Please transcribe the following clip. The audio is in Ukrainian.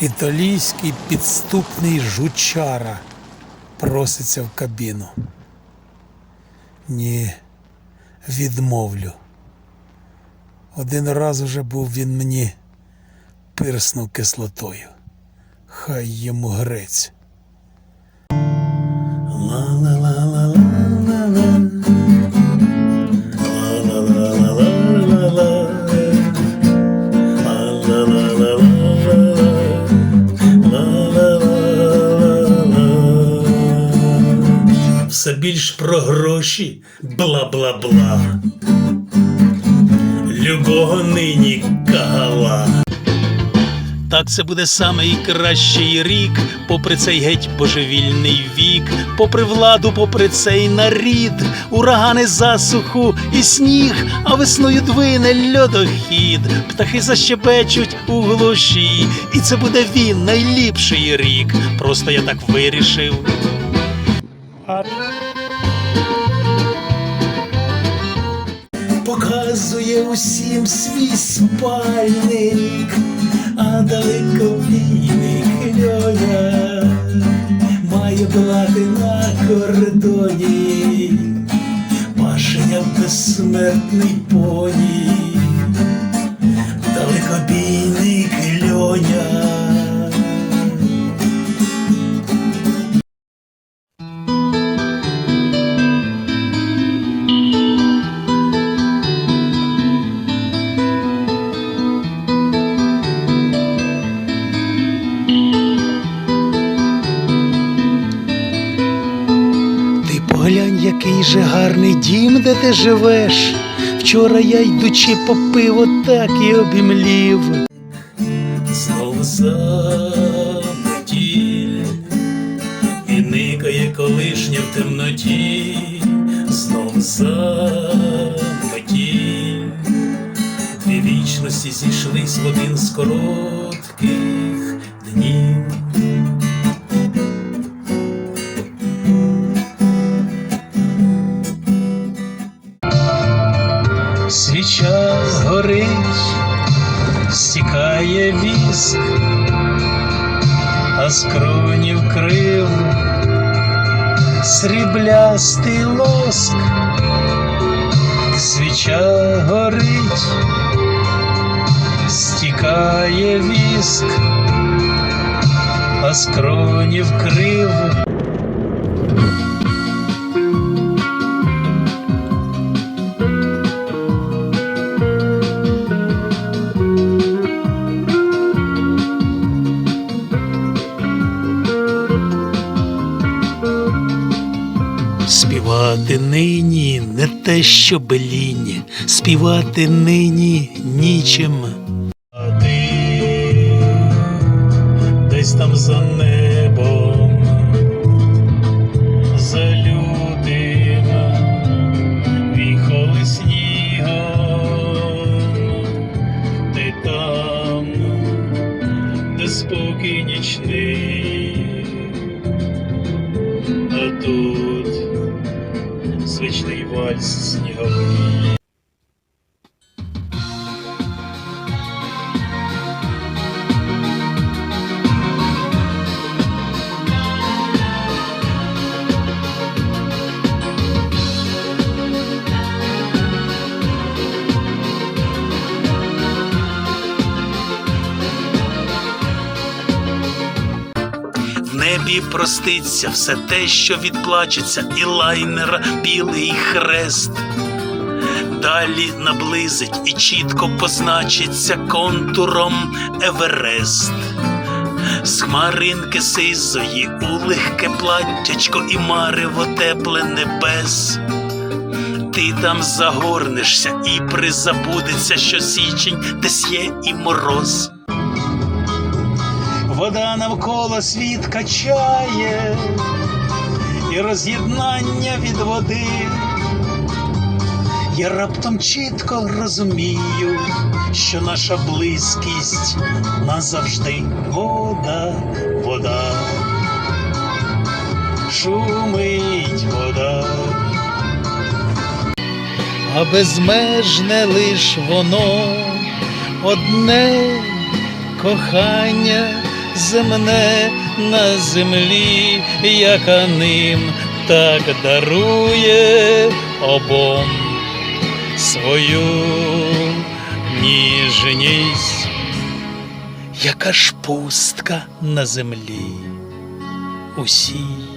Італійський підступний жучара проситься в кабіну. Ні, відмовлю. Один раз уже був він мені пирснув кислотою. Хай йому грець. Ла-ла-ла-ла-ла-ла-ла. Ла-ла-ла-ла-ла-ла-ла. Все більш про гроші, бла-бла-бла. Любого нині кагала. Так це буде самий кращий рік, попри цей геть божевільний вік, попри владу, попри цей нарід, урагани засуху і сніг, а весною двине льодохід, птахи защебечуть у глуші, і це буде він найліпший рік. Просто я так вирішив. Показує усім свій спальник, а далекобійник Льоня має плати на кордоні, Пашеня безсмертний поні, далекобійник поглянь, який же гарний дім, де ти живеш. Вчора я йдучи по пиво, так і обімлів. Знову заметіль і никає колишня в темноті, знову заметіль. Дві вічності зійшлись в один з Свіча горить, стікає віск, а з кронів крив сріблястий лоск, свіча горить, стікає віск, а з кронів крив. Співати нині не те, що белінь, співати нині нічим. А ти десь там за небом, за лютим, віхоли снігом, ти там, де спокій нічний, тут What's you know, небі проститься все те, що відплачеться, і лайнера білий хрест. Далі наблизить і чітко позначиться контуром Еверест. З хмаринки сизої у легке платтячко і марево тепле небес. Ти там загорнешся і призабудеться, що січень десь є і мороз. Вода навколо світ качає, і роз'єднання від води. Я раптом чітко розумію, що наша близькість назавжди вода, вода, шумить вода. А безмежне лиш воно одне кохання земне на землі, яка ним так дарує обом свою ніжність, яка ж пустка на землі усій.